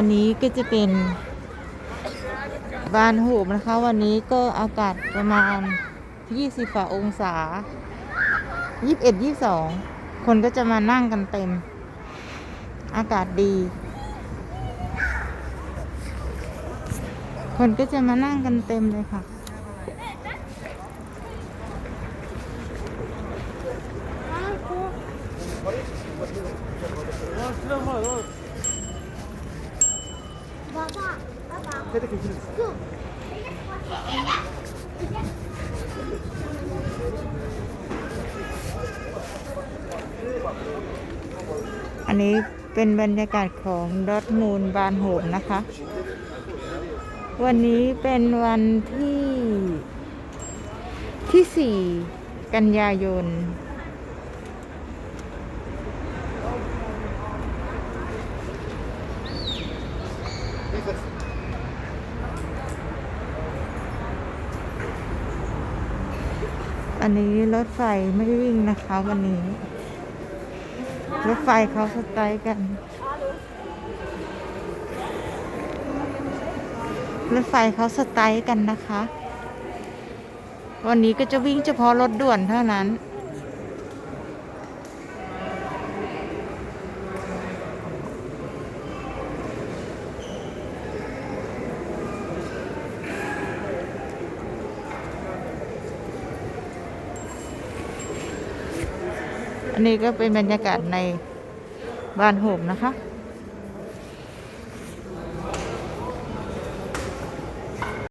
อันนี้ก็จะเป็นบานโหบนะคะ วันนี้ก็อากาศประมาณ 20ฝ่าองศา 21 22 คนก็จะมานั่งกันเต็ม อากาศดี คนก็จะมานั่งกันเต็มเลยค่ะ อันนี้เป็นบรรยากาศของดอทมูลบานโหมนะคะ วันนี้เป็นวันที่ที่ 4 กันยายน อันนี้รถไฟไม่วิ่งนะคะวันนี้ รถไฟเขาสไตล์กัน รถไฟเขาสไตล์กันนะคะ วันนี้ก็จะวิ่งเฉพาะรถด่วนเท่านั้น อันนี้ก็เป็นบรรยากาศในบ้านโฮมนะคะ